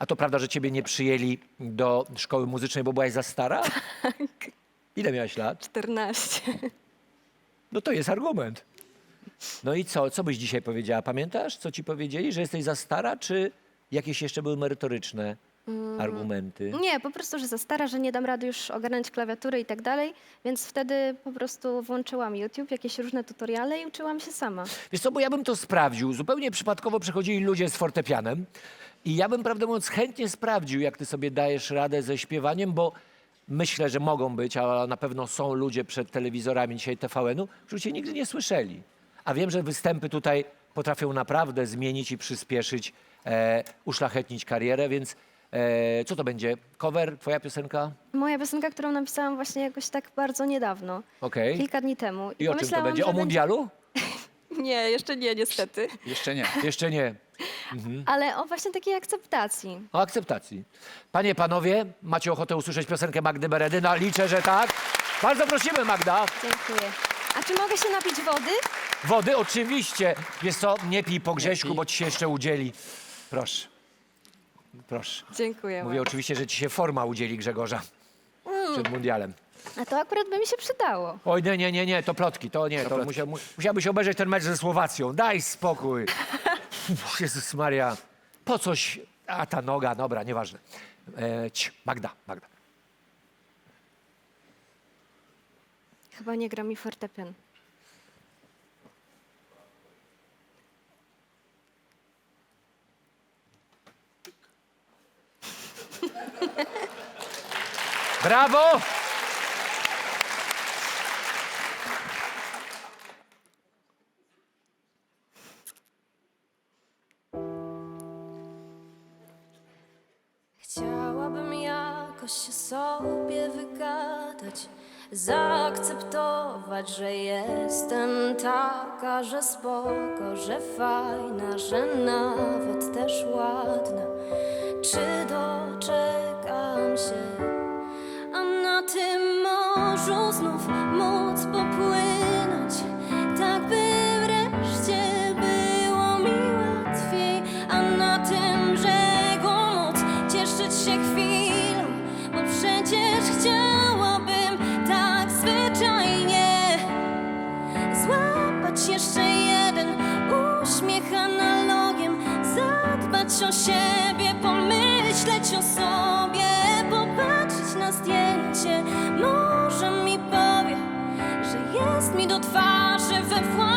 A to prawda, że ciebie nie przyjęli do szkoły muzycznej, bo byłaś za stara? Ile miałaś lat? 14. No to jest argument. No i co? Co byś dzisiaj powiedziała? Pamiętasz, co ci powiedzieli? Że jesteś za stara, czy jakieś jeszcze były merytoryczne argumenty? Nie, po prostu, że za stara, że nie dam rady już ogarnąć klawiatury i tak dalej, więc wtedy po prostu włączyłam YouTube, jakieś różne tutoriale i uczyłam się sama. Wiesz co, bo ja bym to sprawdził. Zupełnie przypadkowo przychodzili ludzie z fortepianem i ja bym, prawdę mówiąc, chętnie sprawdził, jak ty sobie dajesz radę ze śpiewaniem, bo myślę, że mogą być, a na pewno są ludzie przed telewizorami dzisiaj TVN-u, którzy cię nigdy nie słyszeli. A wiem, że występy tutaj potrafią naprawdę zmienić i przyspieszyć, e, uszlachetnić karierę, więc e, co to będzie? Cover, twoja piosenka? Moja piosenka, którą napisałam właśnie jakoś tak bardzo niedawno, Okej. kilka dni temu. I o czym to pomyślałam, będzie? że O mundialu? Nie, jeszcze nie, niestety. Jeszcze nie. Jeszcze nie. Ale o właśnie takiej akceptacji. O akceptacji. Panie, panowie, macie ochotę usłyszeć piosenkę Magdy Beredy? No liczę, że tak. Bardzo prosimy, Magda. Dziękuję. A czy mogę się napić wody? Wody oczywiście. Wiesz co, nie pij po Grześku, pij. bo ci się jeszcze udzieli. Proszę. Proszę. Dziękuję. Mówię oczywiście, że ci się forma udzieli Grzegorza przed mundialem. A to akurat by mi się przydało. Oj, nie, nie, nie, nie, to plotki, to nie, to, plotki. Musia, mu, musiałbyś obejrzeć ten mecz ze Słowacją. Daj spokój. Jezus Maria, po coś, a ta noga, dobra, nieważne. E, ć, Magda, Magda. Chyba nie gra mi fortepian. Brawo! Jakoś się sobie wygadać, zaakceptować, że jestem taka, że spoko, że fajna, że nawet też ładna. Czy doczekam się, a na tym morzu znów móc popłynąć, złapać jeszcze jeden uśmiech analogiem, zadbać o siebie, pomyśleć o sobie, popatrzeć na zdjęcie, może mi powie, że jest mi do twarzy we własnym